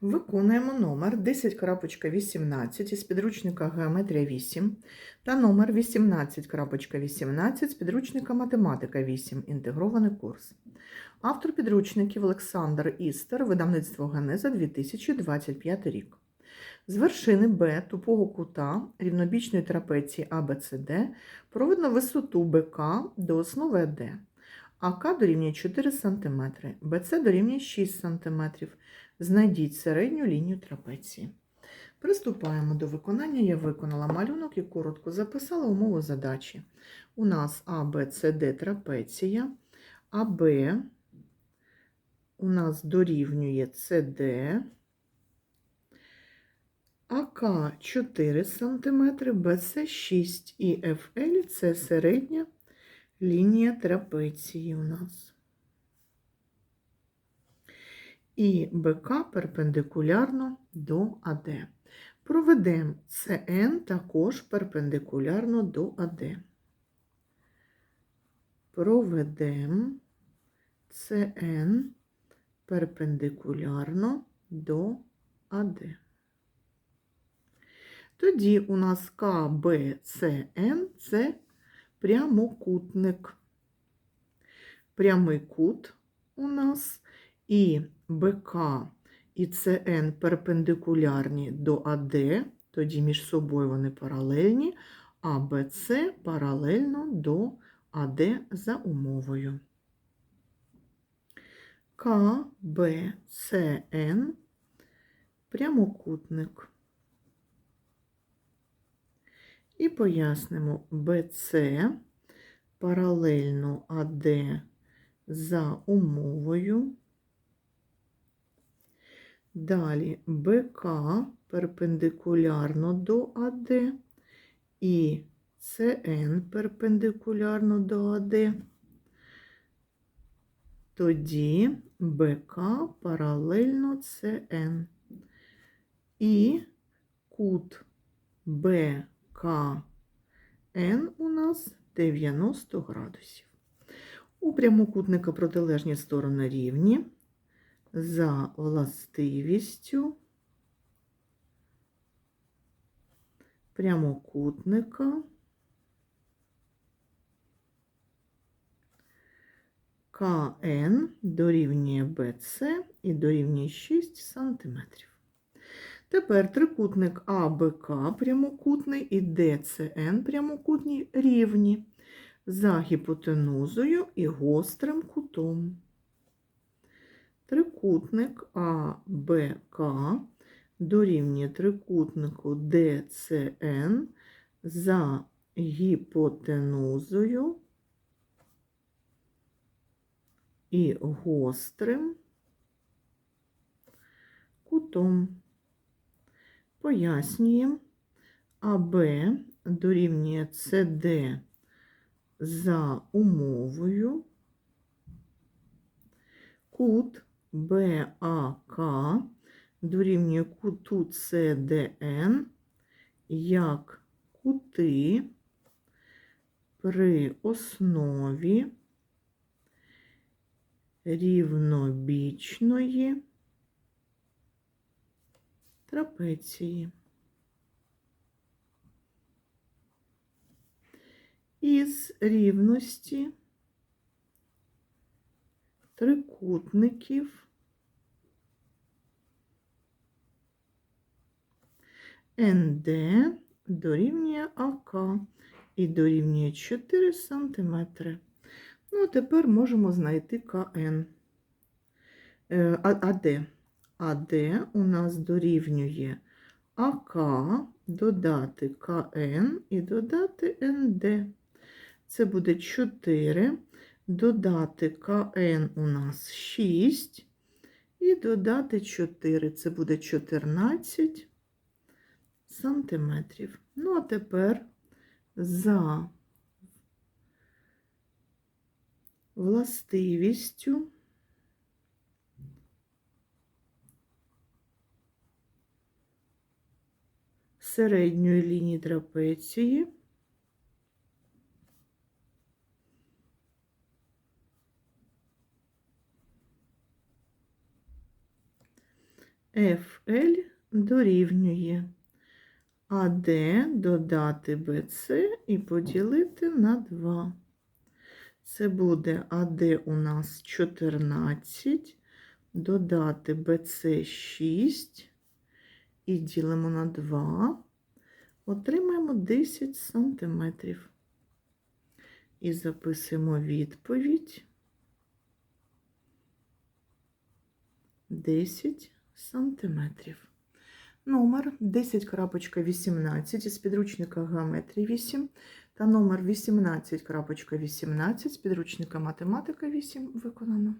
Виконуємо номер 10.18 із підручника Геометрія 8 та номер 18.18 з підручника Математика 8. Інтегрований курс. Автор підручників Олександр Істер, видавництво Генеза 2025 рік. З вершини Б тупого кута рівнобічної трапеції ABCD проведено висоту БК до основи АД. АК дорівнює 4 см, БЦ дорівнює 6 см. Знайдіть середню лінію трапеції. Приступаємо до виконання. Я виконала малюнок і коротко записала умову задачі. У нас А, Б, трапеція, АБ у нас дорівнює СД, АК 4 см, БЦ 6 і ФЛ це середня лінія трапеції у нас. І БК перпендикулярно до АД. Проведемо СН також перпендикулярно до АД. Проведемо СН перпендикулярно до АД. Тоді у нас КБЦН це прямокутник. Прямий кут у нас і БК і ЦН перпендикулярні до АД, тоді між собою вони паралельні, а БЦ паралельно до АД за умовою. КБЦН прямокутник. І пояснимо БЦ паралельно АД за умовою. Далі БК перпендикулярно до АД і СН перпендикулярно до АД. Тоді БК паралельно СН. І кут БКН у нас 90 градусів. У прямокутника протилежні сторони рівні за властивістю прямокутника КН дорівнює БЦ і дорівнює 6 см. Тепер трикутник АБК прямокутний і ДЦН прямокутний рівні за гіпотенузою і гострим кутом. Трикутник АБК дорівнює трикутнику ДЦН за гіпотенузою і гострим кутом. Пояснюємо, АБ дорівнює СД за умовою, кут БАК дорівнює куту СДН як кути при основі рівнобічної трапеції. Із рівності трикутників НД дорівнює АК і дорівнює 4 см. Ну, а тепер можемо знайти КН. Е, АД. АД у нас дорівнює АК, додати КН і додати НД. Це буде 4, додати КН у нас 6, і додати 4, це буде 14 сантиметрів. Ну, а тепер за властивістю середньої лінії трапеції FL дорівнює АД додати БЦ і поділити на 2. Це буде АД у нас 14, додати БЦ 6 і ділимо на 2. Отримаємо 10 сантиметрів. І записуємо відповідь 10 сантиметрів. Номер 10.18 із підручника Геометрії 8 та номер 18.18 з підручника Математика 8 виконано.